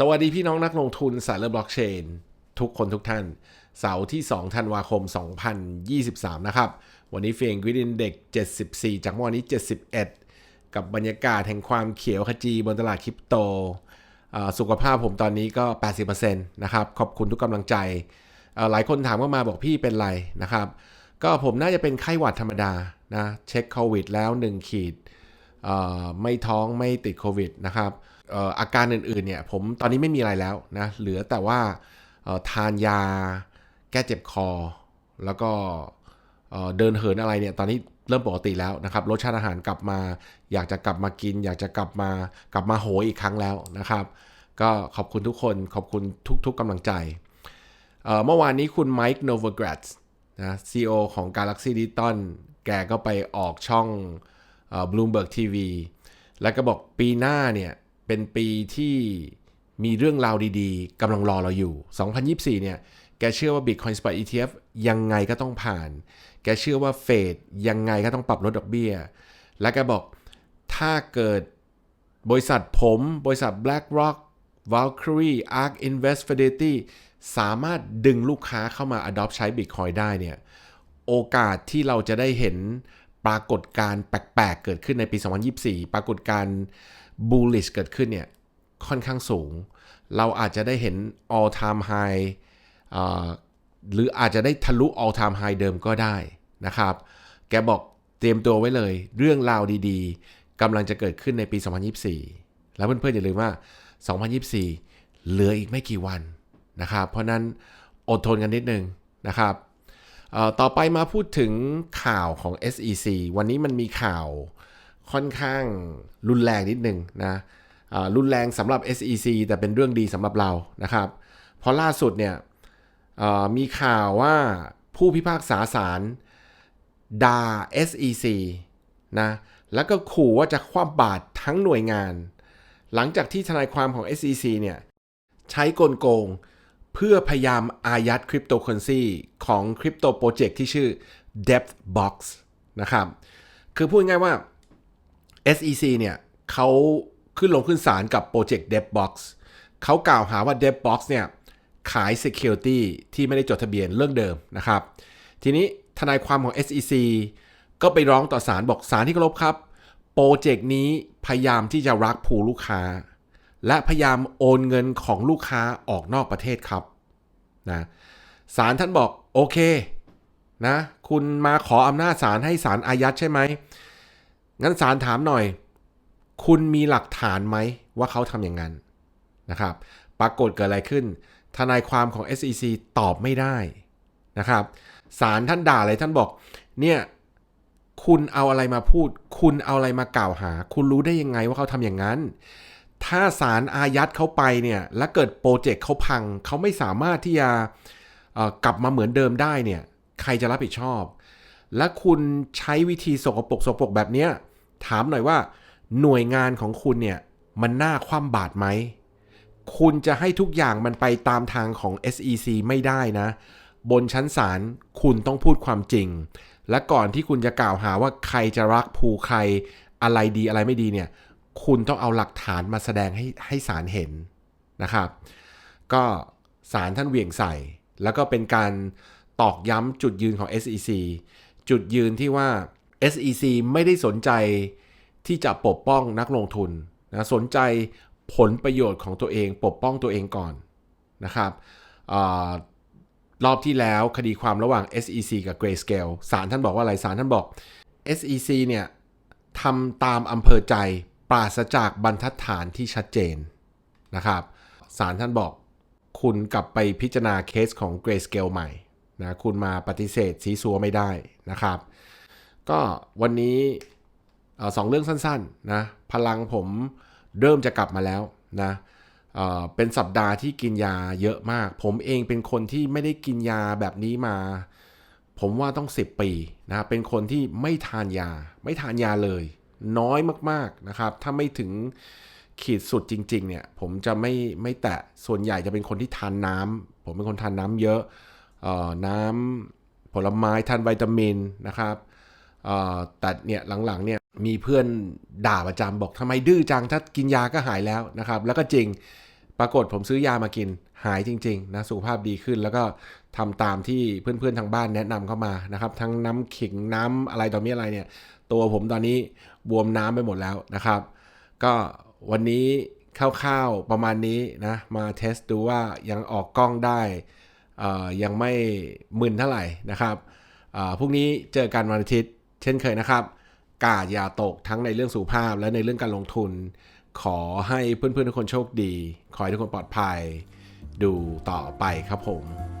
สวัสดีพี่น้องนักลงทุนสายเลือบล็อกเชน ทุกคนทุกท่าน เสาร์ที่ 2 ธันวาคม 2023 นะครับ วันนี้เฟียงวิดินเด็ก 74 จากเมื่อวานนี้ 71 กับบรรยากาศแห่งความเขียวขจีบนตลาดคริปโต สุขภาพผมตอนนี้ก็ 80%นะครับ ขอบคุณทุกกำลังใจ หลายคนถามเข้ามาบอกพี่เป็นไรนะครับ ก็ผมน่าจะเป็นไข้หวัดธรรมดานะ เช็คโควิดแล้ว 1 ขีด ไม่ท้องไม่ติดโควิดนะครับ อาการอื่นๆเนี่ยผมตอนนี้ไม่มีอะไรแล้วนะเหลือแต่ว่าทานยาแก้เจ็บคอ แล้วก็เดินเหินอะไรเนี่ยตอนนี้เริ่มปกติแล้วนะครับรสชาติอาหารกลับมา อยากจะกลับมากิน อยากจะกลับมากลับมาโหยอีกครั้งแล้วนะครับ ก็ขอบคุณทุกคนขอบคุณทุกๆกำลังใจเมื่อวานนี้คุณไมค์โนเว g r a t นะ CEO ของ Galaxy Digital แกก็ไปออกช่องเอ่อ Bloomberg TV แล้วก็บอกปีหน้าเนี่ย เป็นปีที่มีเรื่องราวดีๆกำลังรอเราอยู่ 2024 เนี่ย แกเชื่อว่า Bitcoin Spot ETF ยังไงก็ต้องผ่าน แกเชื่อว่าเฟดยังไงก็ต้องปรับลดดอกเบี้ย และแกบอกถ้าเกิดบริษัทผม บริษัท BlackRock Valkyrie Ark Invest Fidelity สามารถดึงลูกค้าเข้ามา adopt ใช้ Bitcoin ได้เนี่ย โอกาสที่เราจะได้เห็นปรากฏการณ์แปลกๆ เกิดขึ้นในปี 2024 ปรากฏการณ์ bullish เกิดขึ้นเนี่ยค่อนข้างสูง เราอาจจะได้เห็น all time high หรืออาจจะได้ทะลุ all time high เดิมก็ได้นะครับ แกบอกเตรียมตัวไว้เลย เรื่องราวดีๆกำลังจะเกิดขึ้นในปี 2024 แล้วเพื่อนๆอย่าลืมว่า 2024 เหลืออีกไม่กี่วันนะครับ เพราะนั้นอดทนกันนิดนึงนะครับต่อไปมาพูดถึงข่าวของ SEC วันนี้มันมีข่าว ค่อนข้างรุนแรงนิดนึงนะรุนแรงสำหรับ SEC แต่เป็นเรื่องดีสำหรับเรานะครับเพราะล่าสุดเนี่ยมีข่าวว่าผู้พิพากษาศาลด่า SEC นะแล้วก็ขู่ว่าจะคว่ำบาตรทั้งหน่วยงาน หลังจากที่ทนายความของ SEC เนี่ยใช้กลโกง เพื่อพยายามอายัดคริปโตเคอเรนซีของคริปโตโปรเจกต์ที่ชื่อ Depth Box นะครับ คือพูดง่ายว่า SEC เนี่ยเขาขึ้นลงขึ้นศาลกับโปรเจกต์ Depth Box เขากล่าวหาว่า Depth Box เนี่ยขาย Security ที่ไม่ได้จดทะเบียนเรื่องเดิมนะครับ ทีนี้ทนายความของ SEC ก็ไปร้องต่อศาลบอกศาลที่เคารพครับ โปรเจกต์นี้พยายามที่จะรักผูลูกค้า และพยายามโอนเงินของลูกค้าออกนอกประเทศครับนะศาลท่านบอกโอเคนะคุณมาขออำนาจศาลให้ศาลอายัดใช่ไหม งั้นศาลถามหน่อย คุณมีหลักฐานไหมว่าเขาทำอย่างนั้นนะครับ ปรากฏเกิดอะไรขึ้น ทนายความของ SEC ตอบไม่ได้นะครับศาลท่านด่าอะไรท่านบอก เนี่ยคุณเอาอะไรมาพูด คุณเอาอะไรมากล่าวหา คุณรู้ได้ยังไงว่าเขาทำอย่างนั้น ถ้าศาลอายัดเขาไปเนี่ย แล้วเกิดโปรเจกต์เขาพัง เขาไม่สามารถที่จะกลับมาเหมือนเดิมได้เนี่ย ใครจะรับผิดชอบ และคุณใช้วิธีสกปรกสกปรกแบบเนี้ยถามหน่อยว่าหน่วยงานของคุณเนี่ยมันน่าคว่ำบาตรไหม คุณจะให้ทุกอย่างมันไปตามทางของ SEC ไม่ได้นะ บนชั้นศาลคุณต้องพูดความจริง และก่อนที่คุณจะกล่าวหาว่าใครจะรักภูใครอะไรดีอะไรไม่ดีเนี่ย คุณต้องเอาหลักฐานมาแสดงให้ให้ศาลเห็นนะครับ ก็ศาลท่านเหวี่ยงใส่ แล้วก็เป็นการตอกย้ำจุดยืนของ SEC จุดยืนที่ว่า SEC ไม่ได้สนใจที่จะปกป้องนักลงทุนนะสนใจผลประโยชน์ของตัวเองปกป้องตัวเองก่อนนะครับอรอบที่แล้วคดีความระหว่าง SEC กับ Grayscale ศาลท่านบอกว่าอะไรศาลท่านบอก SEC เนี่ยทำตามอำเภอใจปราศจากบรรทัดฐานที่ชัดเจนนะครับศาลท่านบอกคุณกลับไปพิจารณาเคสของ Grayscale ใหม่ นะคุณมาปฏิเสธสีสัวไม่ได้นะครับ ก็วันนี้สองเรื่องสั้นๆนะพลังผมเริ่มจะกลับมาแล้วนะเเป็นสัปดาห์ที่กินยาเยอะมาก ผมเองเป็นคนที่ไม่ได้กินยาแบบนี้มา ผมว่าต้อง 10 ปีนะเป็นคนที่ไม่ทานยา ไม่ทานยาเลย น้อยมากๆนะครับ ถ้าไม่ถึงขีดสุดจริง ๆ เนี่ย ผมจะไม่ไม่แตะส่วนใหญ่จะเป็นคนที่ทานน้ำผมเป็นคนทานน้ำเยอะ น้ำผลไม้ทานวิตามินนะครับแต่เนี่ยหลังๆเนี่ยมีเพื่อนด่าประจำบอกทำไมดื้อจังถ้ากินยาก็หายแล้วนะครับ แล้วก็จริงปรากฏผมซื้อยามากินหายจริง ๆ นะสุขภาพดีขึ้นแล้วก็ทำตามที่เพื่อนๆทางบ้านแนะนำเข้ามานะครับ ทั้งน้ำขิงน้ำอะไรต่อมีอะไรเนี่ย ตัวผมตอนนี้บวมน้ำไปหมดแล้วนะครับ ก็วันนี้คร่าวๆประมาณนี้นะ มาเทสดูว่ายังออกกล้องได้ ยังไม่มึนเท่าไหร่นะครับพรุ่งนี้เจอกันวันอาทิตย์ เช่นเคยนะครับ กาดอย่าตกทั้งในเรื่องสุขภาพและในเรื่องการลงทุน ขอให้เพื่อนๆทุกคนโชคดี ขอให้ทุกคนปลอดภัย ดูต่อไปครับผม